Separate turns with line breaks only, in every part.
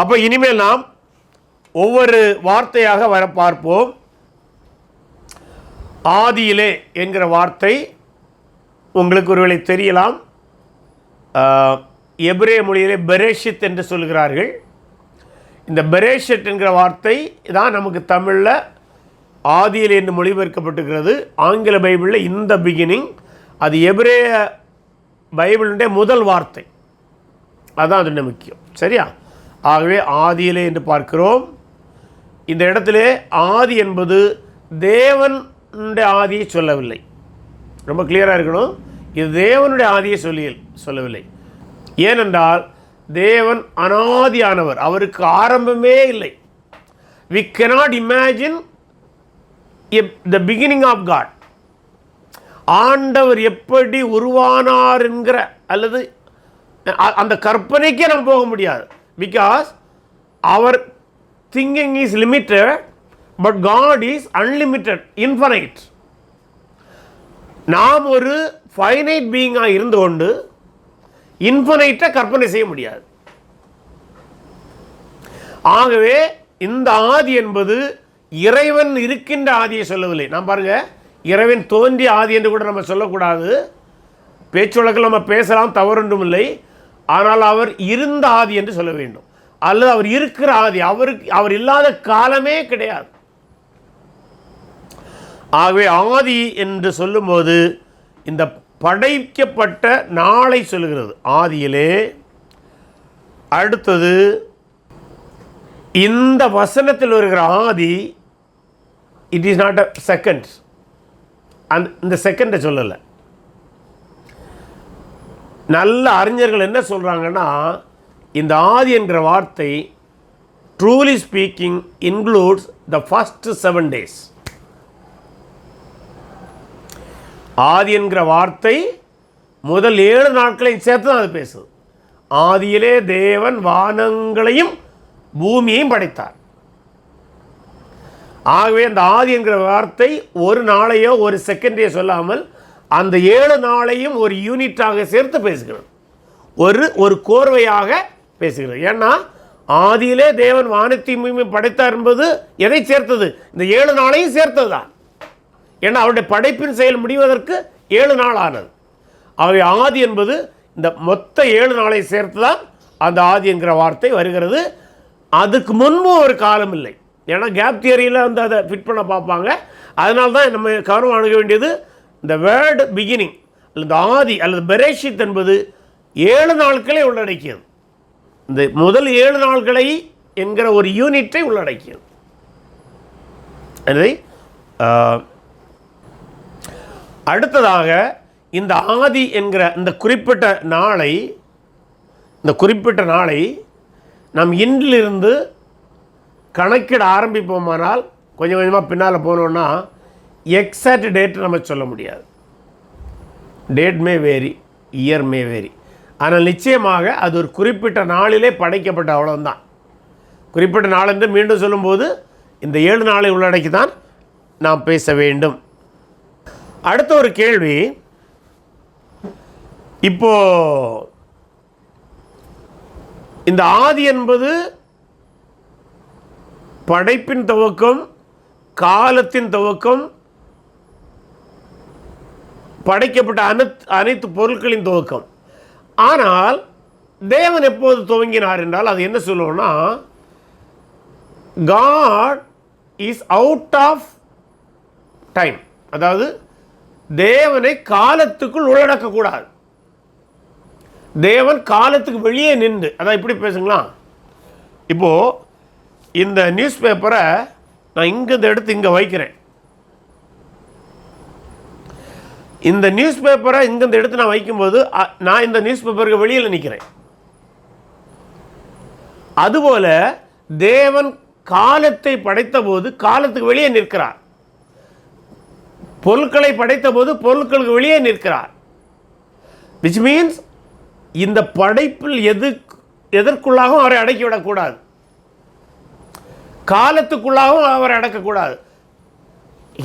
அப்போ இனிமேல் நாம் ஒவ்வொரு வார்த்தையாக வர பார்ப்போம். ஆதியிலே என்கிற வார்த்தை உங்களுக்கு ஒருவேளை தெரியலாம். எபிரே மொழியிலே பெரேஷித் என்று சொல்கிறார்கள். இந்த பெரேஷித் என்கிற வார்த்தை தான் நமக்கு தமிழில் ஆதியில் என்று மொழிபெயர்க்கப்பட்டிருக்கிறது. ஆங்கில பைபிளில் இந்த பிகினிங் அது எபிரேய பைபிளுடைய முதல் வார்த்தை. அதுதான் அது முக்கியம். சரியா? ஆகவே ஆதியிலே என்று பார்க்கிறோம். இந்த இடத்திலே ஆதி என்பது தேவனுடைய ஆதியை சொல்லவில்லை. ரொம்ப கிளியராக இருக்கணும். இது தேவனுடைய ஆதியை சொல்லி சொல்லவில்லை. ஏனென்றால் தேவன் அனாதியானவர். அவருக்கு ஆரம்பமே இல்லை. We cannot imagine the beginning of God ஆண்டவர் எப்படி உருவானார் என்கிற அல்லது அந்த கற்பனைக்கே நம்ம போக முடியாது. Because our thinking is limited but God is unlimited infinite நாம் ஒரு ஃபைனைட் பீயிங்காக இருந்து கொண்டு இன்ஃபனைட்டை கற்பனை செய்ய முடியாது. ஆகவே இந்த ஆதி என்பது இறைவன் இருக்கின்ற ஆதியை சொல்லவில்லை. நான் பாருங்க இறைவன் தோன்றிய ஆதி என்று கூட நம்ம சொல்லக்கூடாது. பேச்சு வழக்கில் நம்ம பேசலாம் தவறொன்றும் இல்லை. ஆனால் அவர் இருந்த ஆதி என்று சொல்ல வேண்டும். அல்லது அவர் இருக்கிற ஆதி அவருக்கு அவர் இல்லாத காலமே கிடையாது. ஆகவே ஆதி என்று சொல்லும்போது இந்த படைக்கப்பட்ட நாளை சொல்லுகிறது ஆதியிலே அடுத்தது இந்த வசனத்தில் வருகிற ஆதி it is not a second அந்த இந்த செகண்டை சொல்லலை. நல்ல அறிஞர்கள் என்ன சொல்கிறாங்கன்னா இந்த ஆதி என்கிற வார்த்தை truly speaking includes the first seven days ஆதி என்கிற வார்த்தை முதல் ஏழு நாட்களையும் சேர்த்து தான் அது பேசுது. ஆதியிலே தேவன் வானங்களையும் பூமியையும் படைத்தார். ஆகவே அந்த ஆதி என்கிற வார்த்தை ஒரு நாளையோ ஒரு செகண்டையோ சொல்லாமல் அந்த ஏழு நாளையும் ஒரு யூனிட்டாக சேர்த்து பேசுகிறது ஒரு ஒரு கோர்வையாக பேசுகிறது ஏன்னா ஆதியிலே தேவன் வானத்தை பூமியையும் படைத்தார் என்பது எதை சேர்த்தது? இந்த ஏழு நாளையும் சேர்த்தது? தான் ஏன்னா அவருடைய படைப்பின் செயல் முடிவதற்கு ஏழு நாள் ஆனது. அவை ஆதி என்பது இந்த மொத்த ஏழு நாளை சேர்த்து தான் அந்த ஆதி என்கிற வார்த்தை வருகிறது. அதுக்கு முன்பு ஒரு காலம் இல்லை. ஏன்னா கேப் தியரியில் வந்து அதை ஃபிட் பண்ண பார்ப்பாங்க. அதனால தான் நம்ம கவனம் அணுக வேண்டியது இந்த வேர்டு பிகினிங் அல்லது ஆதி அல்லது பெரேஷித் என்பது ஏழு நாட்களை உள்ளடக்கியது. இந்த முதல் ஏழு நாட்களை என்கிற ஒரு யூனிட்டை உள்ளடக்கியது. எனவே அடுத்ததாக இந்த ஆதி என்கிற இந்த குறிப்பிட்ட நாளை இந்த குறிப்பிட்ட நாளை நாம் இன்றிலிருந்து கணக்கிட ஆரம்பிப்போமானால் கொஞ்சம் கொஞ்சமாக பின்னால் போனோம்னா எக்ஸாக்ட் டேட் நம்ம சொல்ல முடியாது. Date may vary year may vary ஆனால் நிச்சயமாக அது ஒரு குறிப்பிட்ட நாளிலே படைக்கப்பட்ட அவ்வளோந்தான் குறிப்பிட்ட நாள் என்று மீண்டும் சொல்லும்போது இந்த ஏழு நாளை உள்ளடக்கி தான் நாம் பேச வேண்டும். அடுத்த ஒரு கேள்வி. இப்போ இந்த ஆதி என்பது படைப்பின் துவக்கம் காலத்தின் துவக்கம் படைக்கப்பட்ட அனைத்து அனைத்து பொருட்களின் துவக்கம். ஆனால் தேவன் எப்போது துவங்கினார் என்றால் அது என்ன சொல்லுவோம்னா God is out of time அதாவது தேவனை காலத்துக்குள் உள்ளடக்கக்கூடாது. தேவன் காலத்துக்கு வெளியே நின்று அதான் இப்படி பேசுங்களா? இப்போது இந்த நியூஸ் பேப்பரை நான் இங்கேருந்து எடுத்து இங்கே வைக்கிறேன். இந்த நியூஸ் பேப்பரை இங்கேருந்து எடுத்து நான் வைக்கும்போது நான் இந்த நியூஸ் பேப்பருக்கு வெளியில் நிற்கிறேன் அதுபோல தேவன் காலத்தை படைத்தபோது காலத்துக்கு வெளியே நிற்கிறார். பொருட்களை படைத்தபோது பொருட்களுக்கு வெளியே நிற்கிறார். விச் மீன்ஸ் இந்த படைப்பில் எது எதற்குள்ளாகவும் அவரை அடக்கிவிடக்கூடாது காலத்துக்குள்ளாகவும் அவரை அடக்கக்கூடாது.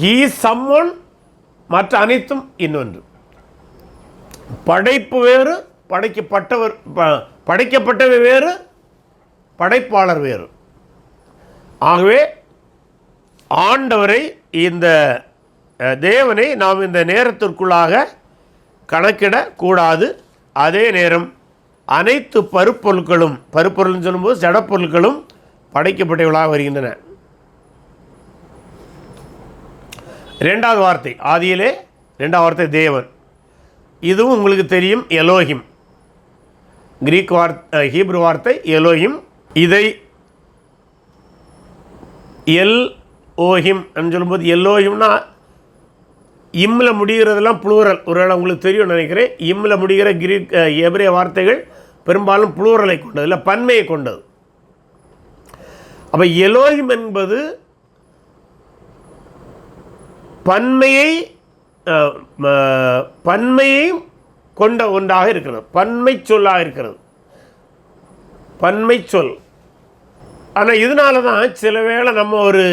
ஹீ சம்மன் மற்ற அனைத்தும் இன்னொன்று. படைப்பு வேறு படைக்கப்பட்டவர் ப- படைக்கப்பட்டவை வேறு படைப்பாளர் வேறு. ஆகவே ஆண்டவரை இந்த தேவனை நாம் இந்த நேரத்திற்குள்ளாக கணக்கிடக்கூடாது. அதே நேரம் அனைத்து பருப்பொருட்களும் பருப்பொருள்னு சொல்லும்போது ஜடப்பொருட்களும் படைக்கப்பட்டவர்களாக வருகின்றன. ரெண்டாவது வார்த்தை ஆதியிலே ரெண்டாவது வார்த்தை தேவன். இதுவும் உங்களுக்கு தெரியும் எலோஹிம் கிரீக் வார்த்தை ஹீப்ரு வார்த்தை எலோஹிம் இதை எல் ஓஹிம் சொல்லும்போது எல்லோஹிம்னா இம்மில் முடிகிறதெல்லாம் ப்ளூரல். ஒருவேளை உங்களுக்கு தெரியும் நினைக்கிறேன். இம்மில் முடிகிற கிரீக் எபிரே வார்த்தைகள் பெரும்பாலும் ப்ளூரலை கொண்டது இல்லை பன்மையை கொண்டது. அப்போ எலோஹிம் என்பது பன்மையை பன்மையை கொண்ட ஒன்றாக இருக்கிறது. பன்மை சொல்லாக இருக்கிறது. பன்மை சொல். ஆனால் இதனால தான் சில வேளை நம்ம ஒரு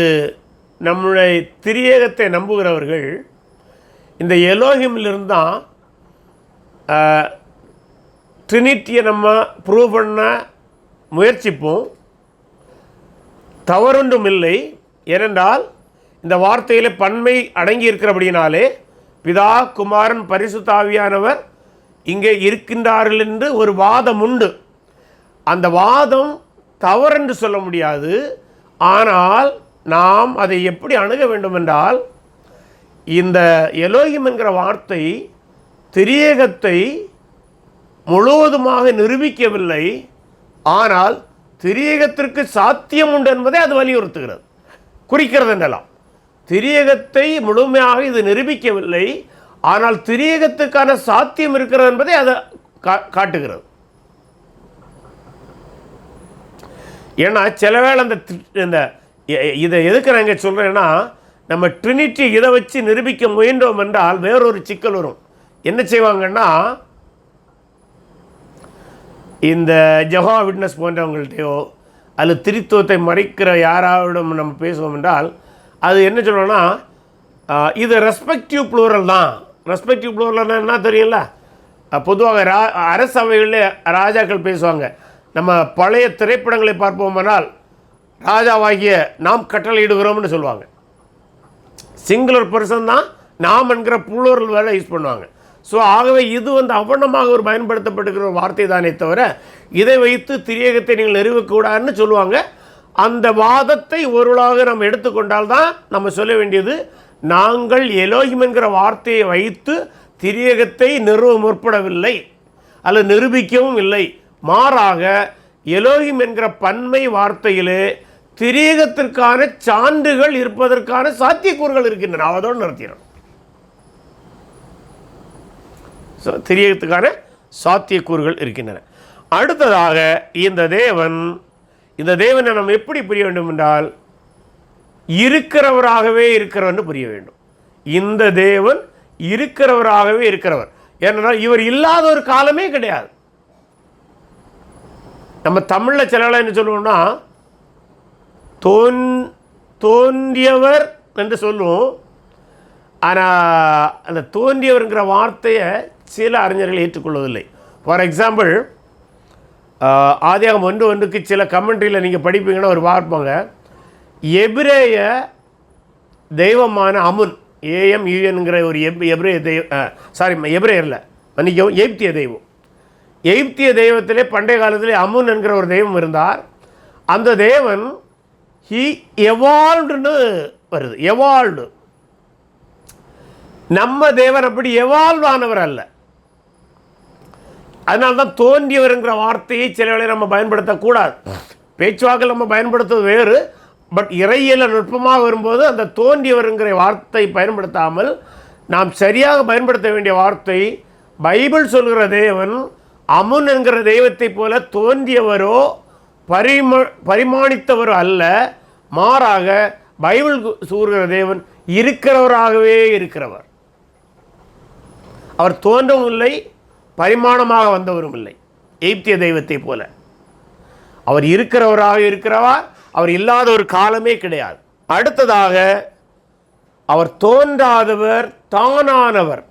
நம்முடைய திரியேகத்தை நம்புகிறவர்கள் இந்த எலோஹிமிலிருந்து தான் ட்ரினிட்டியை நம்ம ப்ரூவ் பண்ண முயற்சிப்போம். தவறொன்றும் இல்லை ஏனென்றால் இந்த வார்த்தையில் பன்மை அடங்கி இருக்கிறபடினாலே பிதா குமாரன் பரிசுத்தாவியானவர் இங்கே இருக்கின்றார்கள் என்று ஒரு வாதம் உண்டு. அந்த வாதம் தவறென்று சொல்ல முடியாது. ஆனால் நாம் அதை எப்படி அணுக வேண்டும் என்றால் இந்த எலோகிம் என்கிற வார்த்தை திரியேகத்தை முழுவதுமாக நிரூபிக்கவில்லை. ஆனால் திரியேகத்திற்கு சாத்தியம் உண்டு என்பதை அது வலியுறுத்துகிறது. குறிக்கிறது என்றலாம் திரியகத்தை முழுமையாக இது நிரூபிக்கவில்லை. ஆனால் திரியகத்துக்கான சாத்தியம் இருக்கிறது என்பதை அதை கா- காட்டுகிறது. ஏன்னா சில வேளை அந்த இந்த இதை எதுக்கு நான் இங்கே சொல்கிறேன்னா நம்ம ட்ரினிட்டி இதை வச்சு நிரூபிக்க முயன்றோம் என்றால் வேறொரு சிக்கல் வரும். என்ன செய்வாங்கன்னா இந்த ஜஹா விட்னஸ் போன்றவங்கள்ட்டையோ அல்லது திரித்துவத்தை மறைக்கிற யாராவிடம் நம்ம பேசுவோம் என்றால் அது என்ன சொல்லணும்னா இது ரெஸ்பெக்டிவ் ப்ளூரல் தான். ரெஸ்பெக்டிவ் ப்ளூரல்னா என்ன தெரியல பொதுவாக ரா அரசவையில் ராஜாக்கள் பேசுவாங்க. நம்ம பழைய திரைப்படங்களை பார்ப்போமானால் ராஜாவாகிய நாம் கட்டளையிடுகிறோம்னு சொல்லுவாங்க. சிங்குலர் பர்சன் தான் நாம் என்கிற புள்ளூரல் வேலை யூஸ் பண்ணுவாங்க. ஸோ ஆகவே இது வந்து அவனமாக ஒரு பயன்படுத்தப்படுகிற ஒரு வார்த்தை தானே தவிர இதை வைத்து திரியகத்தை நீங்கள் நிறுவக்கூடாதுன்னு சொல்லுவாங்க. அந்த வாதத்தை ஒருளாக நம்ம எடுத்துக்கொண்டால் தான் நம்ம சொல்ல வேண்டியது நாங்கள் எலோகிம் என்கிற வார்த்தையை வைத்து திரியகத்தை நிறுவ முற்படவில்லை அல்லது நிரூபிக்கவும் இல்லை. மாறாக எலோகிம் என்கிற பன்மை வார்த்தையிலே திரியகத்திற்கான சான்றுகள் இருப்பதற்கான சாத்தியக்கூறுகள் இருக்கின்றன. அதோடு நிறுத்திடும் திரியகத்துக்கான சாத்தியக்கூறுகள் இருக்கின்றன. அடுத்ததாக இந்த தேவன் இந்த தேவனை நம்ம எப்படி புரிய வேண்டும் என்றால் இருக்கிறவராகவே இருக்கிறவன் புரிய வேண்டும். இந்த தேவன் இருக்கிறவராகவே இருக்கிறவர். ஏனென்றால் இவர் இல்லாத ஒரு காலமே கிடையாது. நம்ம தமிழில் சில என்ன சொல்லுவோம்னா தோன் தோன்றியவர் என்று சொல்லுவோம். ஆனால் அந்த தோன்றியவர்ங்கிற வார்த்தையை சில அறிஞர்கள் ஏற்றுக்கொள்வதில்லை. ஃபார் எக்ஸாம்பிள் ஆதியாகம் ஒன்று ஒன்றுக்கு சில கமெண்ட்ரியில் நீங்கள் படிப்பீங்கன்னா ஒரு பார்ப்பாங்க எபிரேய தெய்வமான அமுன் ஏஎம் யூஎன்கிற ஒரு எப் எப்ரே தெய்வ சாரி எப்ரேயரில் மன்னிக்கவும் எய்ப்திய தெய்வம். எய்ப்திய தெய்வத்திலே பண்டைய காலத்திலே அமுன் என்கிற ஒரு தெய்வம் இருந்தார். அந்த தேவன் ஹி எவால்டுன்னு வருது எவால்டு நம்ம தேவன் அப்படி எவால்வ் ஆனவர் அல்ல. அதனால தான் தோன்றியவருங்கிற வார்த்தையை சில வேளை நம்ம பயன்படுத்தக்கூடாது. பேச்சுவாக்கில் நம்ம பயன்படுத்துவது வேறு பட் இறையில நுட்பமாக வரும்போது அந்த தோன்றியவருங்கிற வார்த்தை பயன்படுத்தாமல் நாம் சரியாக பயன்படுத்த வேண்டிய வார்த்தை பைபிள் சொல்கிற தேவன் அமுன் என்கிற தெய்வத்தைப் போல தோன்றியவரோ பரிம பரிமாணித்தவரோ அல்ல மாறாக பைபிள் சூறுகிற தேவன் இருக்கிறவராகவே இருக்கிறவர். அவர் தோன்றவும் இல்லை பரிமாணமாக வந்தவரும் இல்லை. எய்ப்திய தெய்வத்தை போல. அவர் இருக்கிறவராக இருக்கிறவா அவர் இல்லாத ஒரு காலமே கிடையாது. அடுத்ததாக அவர் தோன்றாதவர் தானானவர்.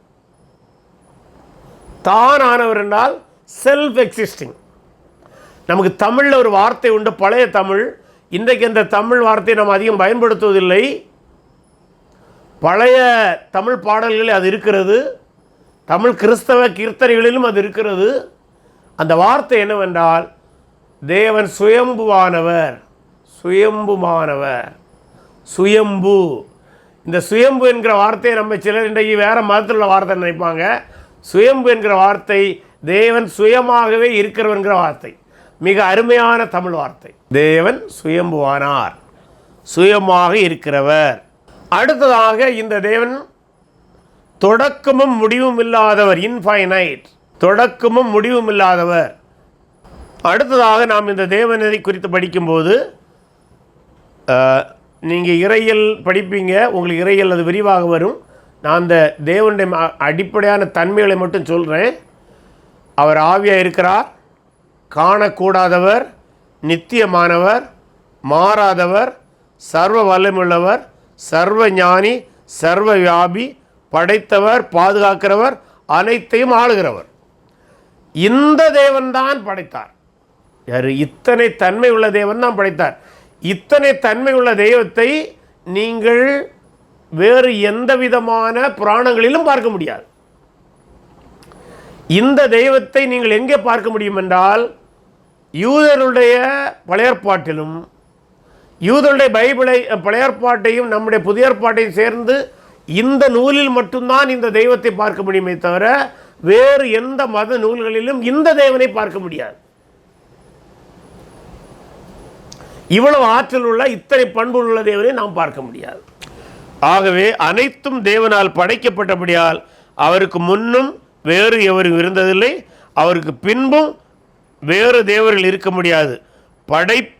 தானானவர் என்றால் செல்ஃப் எக்ஸிஸ்டிங் நமக்கு தமிழில் ஒரு வார்த்தை உண்டு பழைய தமிழ். இன்றைக்கு இந்த தமிழ் வார்த்தையை நம்ம அதிகம் பயன்படுத்துவதில்லை. பழைய தமிழ் பாடல்களில் அது இருக்கிறது. தமிழ் கிறிஸ்தவ கீர்த்தனைகளிலும் அது இருக்கிறது. அந்த வார்த்தை என்னவென்றால் தேவன் சுயம்புவானவர். சுயம்புமானவர். சுயம்பு. இந்த சுயம்பு என்கிற வார்த்தையை நம்ம சிலர் இன்றைக்கு வேறு மதத்தில் உள்ள வார்த்தை நினைப்பாங்க. சுயம்பு என்கிற வார்த்தை தேவன் சுயமாகவே இருக்கிறவன்கிற வார்த்தை. மிக அருமையான தமிழ் வார்த்தை. தேவன் சுயம்புவானார். சுயமாக இருக்கிறவர். அடுத்ததாக இந்த தேவன் தொடக்கமும் முடிவும் இல்லாதவர் இன்ஃபைனைட் தொடக்கமும் முடிவும் இல்லாதவர். அடுத்ததாக நாம் இந்த தேவனை குறித்து படிக்கும்போது நீங்கள் இறையல் படிப்பீங்க உங்களுக்கு இறையல் அது விரிவாக வரும். நான் அந்த தேவனுடைய ம- அடிப்படையான தன்மைகளை மட்டும் சொல்கிறேன் அவர் ஆவியாக இருக்கிறார் காணக்கூடாதவர் நித்தியமானவர் மாறாதவர் சர்வ வல்லமுள்ளவர் சர்வ ஞானி சர்வ வியாபி படைத்தவர் பாதுகாக்கிறவர் அனைத்தையும் ஆளுகிறவர். இந்த தேவன்தான் படைத்தார். யார்? இத்தனை தன்மை உள்ள தேவன் தான் படைத்தார். இத்தனை தன்மை உள்ள தெய்வத்தை நீங்கள் வேறு எந்த விதமான புராணங்களிலும் பார்க்க முடியாது. இந்த தெய்வத்தை நீங்கள் எங்கே பார்க்க முடியும் என்றால் யூதருடைய பழையற்பாட்டிலும் யூதருடைய பைபிளை பழையற்பாட்டையும் நம்முடைய புதிய ஏற்பாட்டையும் சேர்ந்து இந்த நூலில் மட்டும்தான் இந்த தெய்வத்தை பார்க்க முடியுமே தவிர வேறு எந்த மத நூல்களிலும் இந்த தேவனை பார்க்க முடியாது. இவ்வளவு ஆற்றல் உள்ள இத்தனை பண்புள்ள உள்ள தேவனை நாம் பார்க்க முடியாது. ஆகவே அனைத்தும் தேவனால் படைக்கப்பட்டபடியால் அவருக்கு முன்னும் வேறு எவரும் இருந்ததில்லை. அவருக்கு பின்பும் வேறு தேவர்கள் இருக்க முடியாது. படை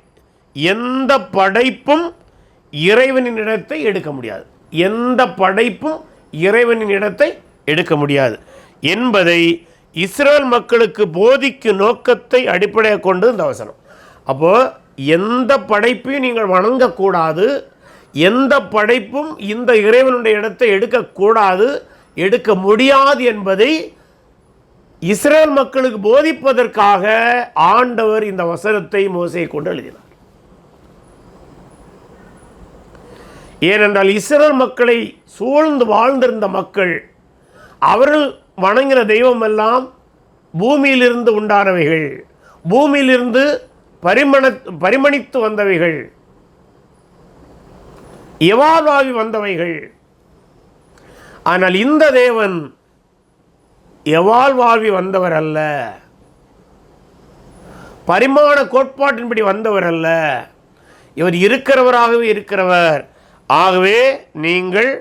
எந்த படைப்பும் இறைவனின் இடத்தை எடுக்க முடியாது. எந்த படைப்பும் இறைவனின் இடத்தை எடுக்க முடியாது. என்பதை இஸ்ரேல் மக்களுக்கு போதிக்கும் நோக்கத்தை அடிப்படையாக கொண்டு இந்த வசனம். அப்போது எந்த படைப்பையும் நீங்கள் வணங்கக்கூடாது. எந்த படைப்பும் இந்த இறைவனுடைய இடத்தை எடுக்கக்கூடாது. எடுக்க முடியாது என்பதை இஸ்ரேல் மக்களுக்கு போதிப்பதற்காக ஆண்டவர் இந்த வசனத்தை மோசையை கொண்டு எழுதினார். ஏனென்றால் இஸ்ரேல் மக்களை சூழ்ந்து வாழ்ந்திருந்த மக்கள் அவர்கள் வணங்கின தெய்வம் எல்லாம் பூமியிலிருந்து உண்டானவைகள் பூமியிலிருந்து பரிமண பரிமணித்து வந்தவைகள் எவாதாவி வந்தவைகள். ஆனால் இந்த தேவன் எவாழ்வாழ்வி வந்தவர் அல்ல பரிமாண கோட்பாட்டின்படி வந்தவர் அல்ல இவர் இருக்கிறவராகவே இருக்கிறவர். ஆகவே நீங்கள்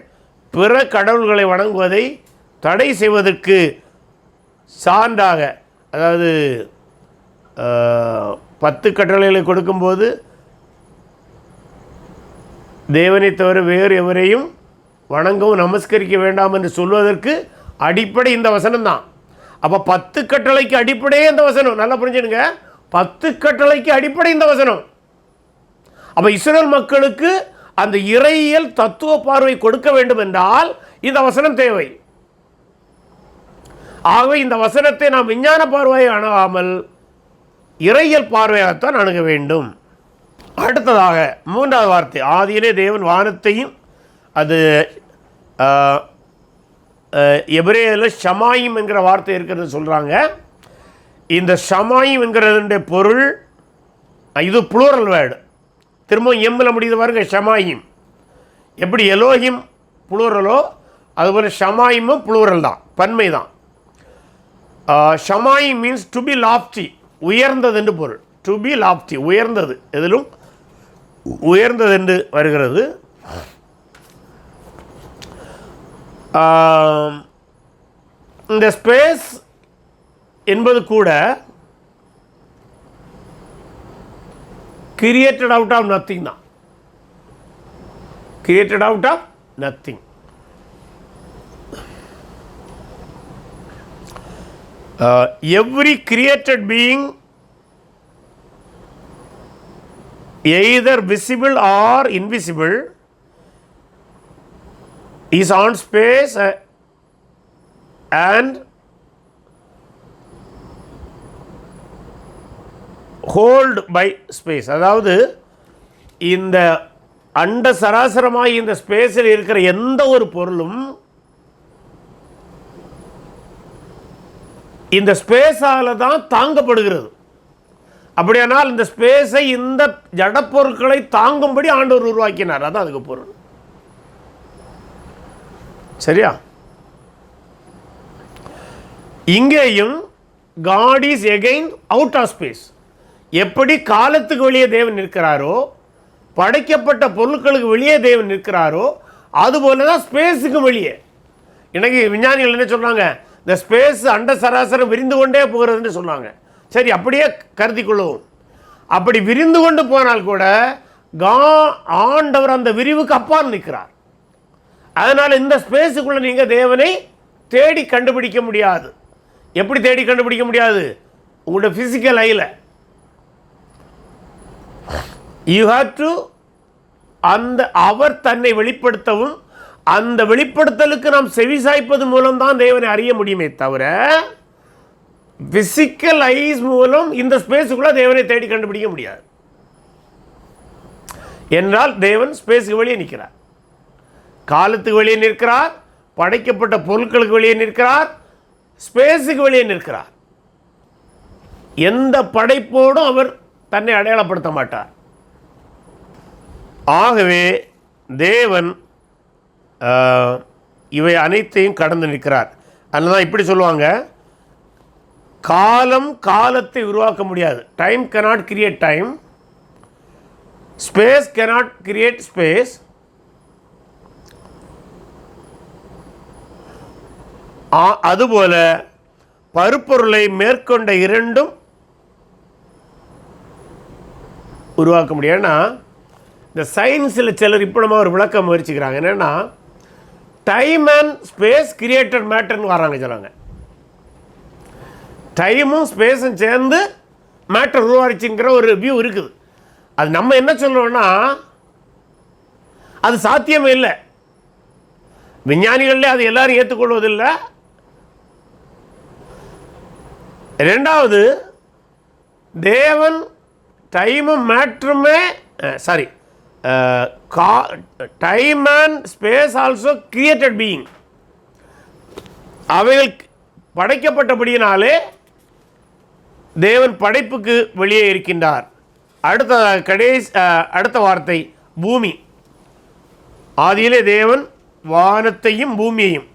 பிற கடவுள்களை வணங்குவதை தடை செய்வதற்கு சான்றாக அதாவது பத்து கட்டளைகளை கொடுக்கும்போது தேவனை தவிர வேறு எவரையும் வணங்கவும் நமஸ்கரிக்க வேண்டாம் என்று சொல்வதற்கு அடிப்படை இந்த வசனம் தான் அப்போ பத்து கட்டளைக்கு அடிப்படையே இந்த வசனம். நல்லா புரிஞ்சுடுங்க. பத்து கட்டளைக்கு அடிப்படை இந்த வசனம். அப்போ இஸ்ரேல் மக்களுக்கு அந்த இறையியல் தத்துவ பார்வை கொடுக்க வேண்டும் என்றால் இந்த வசனம் தேவை. ஆகவே இந்த வசனத்தை நாம் விஞ்ஞான பார்வையை அணுகாமல் இறையியல் பார்வையாகத்தான் அணுக வேண்டும். அடுத்ததாக மூன்றாவது வார்த்தை ஆதியிலே தேவன் வானத்தையும் அது எபிரேயில் ஷமாயிம் என்கிற வார்த்தை இருக்கிறது சொல்கிறாங்க இந்த ஷமாயிம் என்கிறதுடைய பொருள் இது புளூரல் வேர்டு திரும்பவும் எம்மில் முடியுது பாருங்க ஷமாயிம் எப்படி எலோஹிம் புளூரலோ அதுபோல் ஷமாயிமும் புளூரல் தான் பன்மை தான். ஷமாயிம் மீன்ஸ் டு பி லாப்டி உயர்ந்தது என்று பொருள். டு பி லாப்டி உயர்ந்தது. எதிலும் உயர்ந்தது என்று வருகிறது. இந்த ஸ்பேஸ் என்பது கூட கிரியேட்டட் அவுட் ஆஃப் நத்திங் தான் created out of nothing every created being either visible or invisible is on space uh, hold by space அதாவது இந்த அண்ட சராசரமாக இந்த ஸ்பேஸில் இருக்கிற எந்த ஒரு பொருளும் இந்த ஸ்பேஸால் தான் தாங்கப்படுகிறது. அப்படியானால் இந்த ஸ்பேஸை இந்த ஜடப்பொருட்களை தாங்கும்படி ஆண்டவர் உருவாக்கினார். அதான் அதுக்கு பொருள். சரியா? இங்கேயும் God is again out of space எப்படி காலத்துக்கு வெளியே தேவன் நிற்கிறாரோ படைக்கப்பட்ட பொருட்களுக்கு வெளியே தேவன் நிற்கிறாரோ அதுபோல தான் ஸ்பேஸுக்கு வெளியே. இன்னைக்கு விஞ்ஞானிகள் என்ன சொல்கிறாங்க இந்த ஸ்பேஸ் அண்ட சராசரம் விரிந்து கொண்டே போகிறதுன்னு சொன்னாங்க. சரி அப்படியே கருதி கொள்ளுவோம். அப்படி விரிந்து கொண்டு போனால் கூட கா ஆண்டவர் அந்த விரிவுக்கு அப்பால் நிற்கிறார். அதனால் இந்த ஸ்பேஸுக்குள்ளே நீங்கள் தேவனை தேடி கண்டுபிடிக்க முடியாது. எப்படி தேடி கண்டுபிடிக்க முடியாது? உங்களோட ஃபிசிக்கல் ஐயில் யூ ஹாவ் டு அந்த அவர் தன்னை வெளிப்படுத்தவும் அந்த வெளிப்படுத்தலுக்கு நாம் செவிசாய்ப்பது மூலம்தான் தேவனை அறிய முடியுமே தவிர பிசிக்கல் ஐஸ் மூலம் இந்த ஸ்பேஸுக்குள்ள தேவனை தேடி கண்டுபிடிக்க முடியாது. என்றால் தேவன் ஸ்பேஸுக்கு வெளியே நிற்கிறார். காலத்துக்கு வெளியே நிற்கிறார் படைக்கப்பட்ட பொருட்களுக்கு வெளியே நிற்கிறார் ஸ்பேஸுக்கு வெளியே நிற்கிறார். எந்த படைப்போடும் அவர் தன்னை அடையாளப்படுத்த மாட்டார். ஆகவே தேவன் இவை அனைத்தையும் கடந்து நிற்கிறார். அதனால் தான் இப்படி சொல்லுவாங்க. காலம் காலத்தை உருவாக்க முடியாது. Time cannot create time space cannot create space அதுபோல பருப்பொருளை மேற்கொண்ட இரண்டும் உருவாக்க முடியும் ஏன்னா இந்த சயின்ஸில் சிலர் இப்போ நம்ம ஒரு விளக்கம் முயற்சிக்கிறாங்க. என்னென்னா டைம் அண்ட் ஸ்பேஸ் கிரியேட்டட் மேட்டர்னு வராங்க சொல்கிறாங்க டைமும் ஸ்பேஸும் சேர்ந்து மேட்டர் உருவாச்சுங்கிற ஒரு வியூ இருக்குது. அது நம்ம என்ன சொல்றோம்னா அது சாத்தியமே இல்லை. விஞ்ஞானிகளே அது எல்லாரும் ஏற்றுக்கொள்வதில்லை. ரெண்டாவது தேவன் டைமும் மேட்ருமே சாரி கா time and space also created being அவைகள் படைக்கப்பட்டபடியினாலே தேவன் படைப்புக்கு வெளியே இருக்கின்றார். அடுத்த கடைசி அடுத்த வார்த்தை பூமி. ஆதியிலே தேவன் வானத்தையும் பூமியையும்.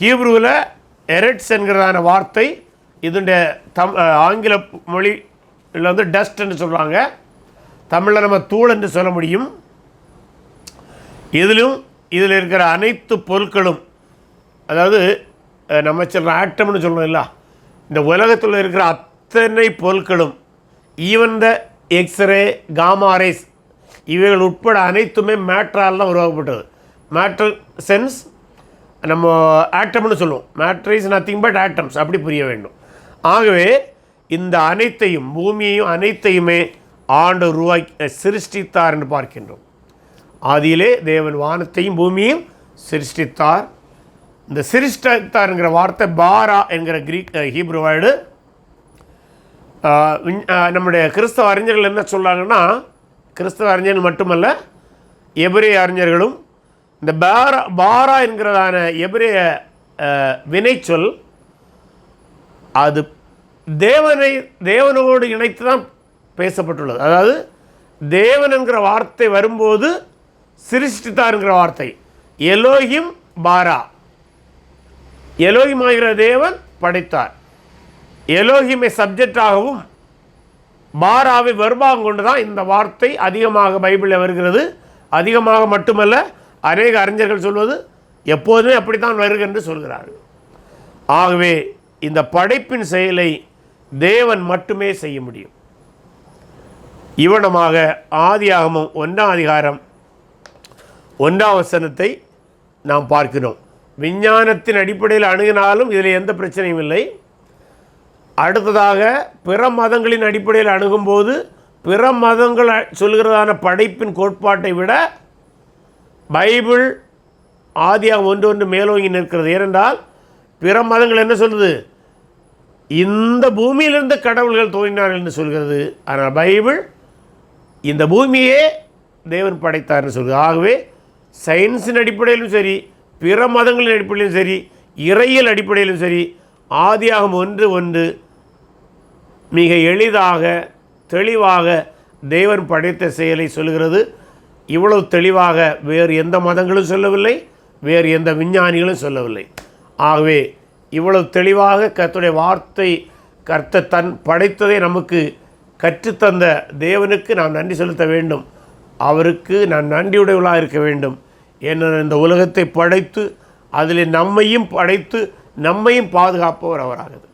ஹீப்ருவில் எரட்ஸ் என்கிறதான வார்த்தை இதனுடைய தம் ஆங்கில ஆங்கில மொழியில் வந்து டஸ்ட்னு சொல்கிறாங்க தமிழில் நம்ம தூள் என்று சொல்ல முடியும். இதிலும் இதில் இருக்கிற அனைத்து பொருட்களும் அதாவது நம்ம சொல்கிற ஆட்டம்னு சொல்லணும் இல்லை இந்த உலகத்தில் இருக்கிற அத்தனை பொருட்களும் ஈவன் த எக்ஸ்ரே காமாரேஸ் இவைகள் உட்பட அனைத்துமே மேட்ரால் தான் உருவாக்கப்பட்டது. மேட்ரு சென்ஸ் நம்ம ஆட்டம்னு சொல்லுவோம். Matter is nothing but atoms அப்படி புரிய வேண்டும். ஆகவே இந்த அனைத்தையும் பூமியையும் அனைத்தையுமே ஆண்டு உருவாக்கி சிருஷ்டித்தார் என்று பார்க்கின்றோம். ஆதியிலே தேவன் வானத்தையும் பூமியையும் சிருஷ்டித்தார். இந்த சிருஷ்டித்தார்ங்கிற வார்த்தை பாரா என்கிற கிரீக் ஹீப்ரு வேர்டு. நம்முடைய கிறிஸ்தவ அறிஞர்கள் என்ன சொல்கிறாங்கன்னா கிறிஸ்தவ அறிஞர்கள் மட்டுமல்ல எபிரேய அறிஞர்களும் இந்த பாரா பாரா என்கிறதான எபிரேய வினைச்சொல் அது தேவனை தேவனோடு இணைத்து தான் பேசப்பட்டுள்ளது. அதாவது தேவன் என்கிற வார்த்தை வரும்போது சிருஷ்டித்தாருங்கிற வார்த்தை. எலோஹிம் பாரா. எலோஹிம் ஆகிற தேவன் படைத்தார். எலோஹிமை சப்ஜெக்டாகவும் பாராவை வெர்பாகம் கொண்டு தான் இந்த வார்த்தை அதிகமாக பைபிளில் வருகிறது. அதிகமாக மட்டுமல்ல அநேக அறிஞர்கள் சொல்வது எப்போதுமே அப்படித்தான் வருகிறது என்று சொல்கிறார்கள். ஆகவே இந்த படைப்பின் செயலை தேவன் மட்டுமே செய்ய முடியும். இவனமாக ஆதியாகமும் ஒன்றாம் அதிகாரம் ஒன்றாம் வசனத்தை நாம் பார்க்கிறோம். விஞ்ஞானத்தின் அடிப்படையில் அணுகினாலும் இதில் எந்த பிரச்சனையும் இல்லை. அடுத்ததாக பிற மதங்களின் அடிப்படையில் அணுகும்போது பிற மதங்கள் சொல்கிறதான படைப்பின் கோட்பாட்டை விட பைபிள் ஆதியாக ஒன்று ஒன்று மேலோங்கி நிற்கிறது. ஏனென்றால் பிற மதங்கள் என்ன சொல்கிறது இந்த பூமியிலிருந்து கடவுள்கள் தோன்றினார்கள் என்று சொல்கிறது. ஆனால் பைபிள் இந்த பூமியே தேவன் படைத்தார்னு சொல்கிறது ஆகவே சயின்ஸின் அடிப்படையிலும் சரி பிற மதங்களின் அடிப்படையிலும் சரி இறையியல் அடிப்படையிலும் சரி ஆதியாகம் ஒன்று ஒன்று மிக எளிதாக தெளிவாக தேவன் படைத்த செயலை சொல்கிறது இவ்வளவு தெளிவாக வேறு எந்த மதங்களும் சொல்லவில்லை வேறு எந்த விஞ்ஞானிகளும் சொல்லவில்லை. ஆகவே இவ்வளவு தெளிவாக கர்த்துடைய வார்த்தை கர்த்த தன் படைத்ததை நமக்கு கற்றுத்தந்த தேவனுக்கு நாம் நன்றி செலுத்த வேண்டும். அவருக்கு நான் நன்றியுடையவளாக இருக்க வேண்டும். என்ன இந்த உலகத்தை படைத்து அதில் நம்மையும் படைத்து நம்மையும் பாதுகாப்பவர் அவராகுது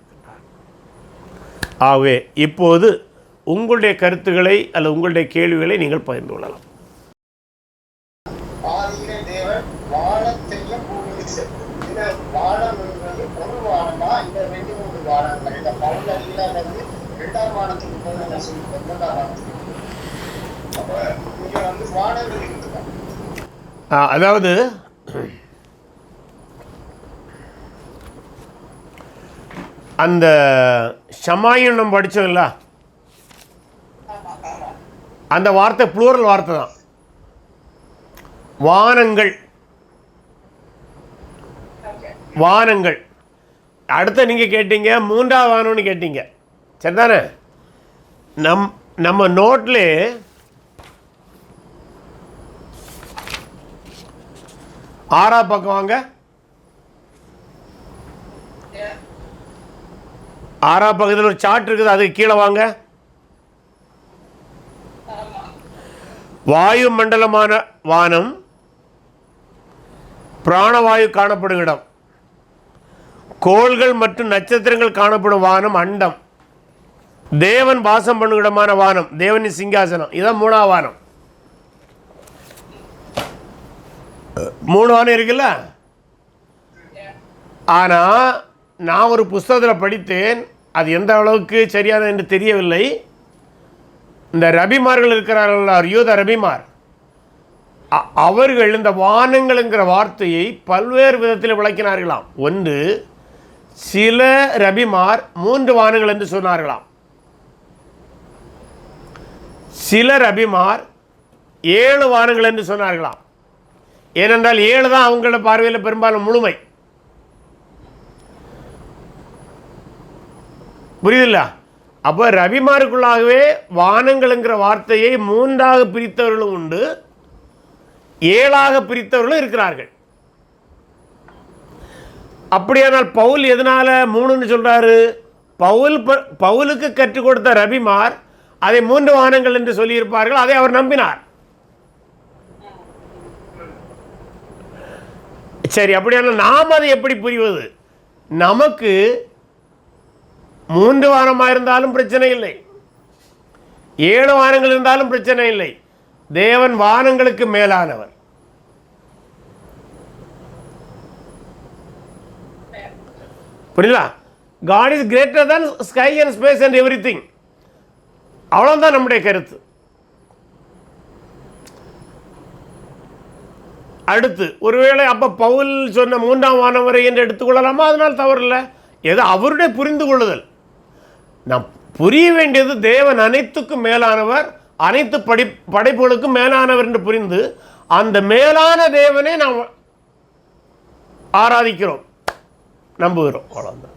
ஆகவே இப்போது உங்களுடைய கருத்துக்களை அல்லது உங்களுடைய கேள்விகளை நீங்கள் பகிர்ந்து கொள்ளலாம்.
வானத்துக்கு சொல்லி வந்து வானங்கள்
அதாவது அந்த ஷமாயின் நம்ம படித்தோம்ல அந்த வார்த்தை ப்ளூரல் வார்த்தை தான். வானங்கள். வானங்கள். அடுத்த நீங்கள் கேட்டீங்க மூன்றாவது வானம்னு கேட்டீங்க. சரிதானே? நம் நம்ம நோட்டில் ஆறா பக்கம் வாங்க. ஆறா பக்கத்தில் ஒரு சாட் இருக்குது அதுக்கு கீழே வாங்க. வாயு மண்டலமான வானம் பிராணவாயு காணப்படும் இடம். கோள்கள் மற்றும் நட்சத்திரங்கள் காணப்படும் வானம் அண்டம். தேவன் வாசம் பண்ணும் இடமான வானம் தேவனின் சிங்காசனம். இதான் மூணாவது வானம். மூணு வானம் இருக்குல்ல? ஆனால் நான் ஒரு புஸ்தகத்தில் படித்தேன். அது எந்த அளவுக்கு சரியானது என்று தெரியவில்லை. இந்த ரபிமார்கள் இருக்கிறார்கள் யூத ரபிமார். அவர்கள் இந்த வானங்கள்ங்கிற வார்த்தையை பல்வேறு விதத்தில் விளக்கினார்களாம். ஒன்று சில ரபிமார் மூன்று வானங்கள் என்று சொன்னார்களாம். சில ரபிமார் ஏழு வானங்கள் என்று சொன்னார்களாம். ஏனென்றால் ஏழு தான் அவங்களோட பார்வையில் பெரும்பாலும் முழுமை. புரியுதுல்ல? அப்போ ரவிமாருக்குள்ளாகவே வானங்கள்ங்கிற வார்த்தையை மூன்றாக பிரித்தவர்களும் உண்டு. ஏழாக பிரித்தவர்களும் இருக்கிறார்கள். அப்படியானால் பவுல் எதனால மூணுன்னு சொல்றாரு? பவுல் ப- பவுலுக்கு கற்றுக் கொடுத்த ரபிமார் அதை மூன்று வானங்கள் என்று சொல்லியிருப்பார்கள் அதை அவர் நம்பினார். சரி அப்படியானால் நாம் அதை எப்படி புரிவது? நமக்கு மூன்று வாரமாக இருந்தாலும் பிரச்சனை இல்லை. ஏழு வாரங்கள் இருந்தாலும் பிரச்சனை இல்லை. தேவன் வானங்களுக்கு மேலானவர். புரியல God is greater than sky and space and everything அவ்வளோதான் நம்முடைய கருத்து. அடுத்து ஒருவேளை அப்போ பவுல் சொன்ன மூன்றாம் வானவரை என்று எடுத்துக்கொள்ளலாமா? அதனால் தவறில்லை. ஏதோ அவருடைய புரிந்து கொள்ளுதல் நாம் புரிய வேண்டியது தேவன் அனைத்துக்கும் மேலானவர் அனைத்து படி படைப்புகளுக்கும் மேலானவர் என்று புரிந்து அந்த மேலான தேவனை நாம் ஆராதிக்கிறோம். நம்புகிறோம். அவ்வளோதான்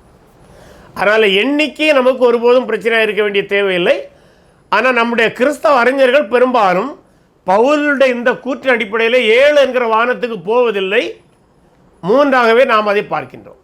அதனால் எண்ணிக்கை நமக்கு ஒருபோதும் பிரச்சனையாக இருக்க வேண்டிய தேவையில்லை. ஆனால் நம்முடைய கிறிஸ்தவ அறிஞர்கள் பெரும்பாலும் பவுலுடைய இந்த கூற்றின் அடிப்படையில் ஏழு என்கிற வானத்துக்கு போவதில்லை. மூன்றாகவே நாம் அதை பார்க்கின்றோம்.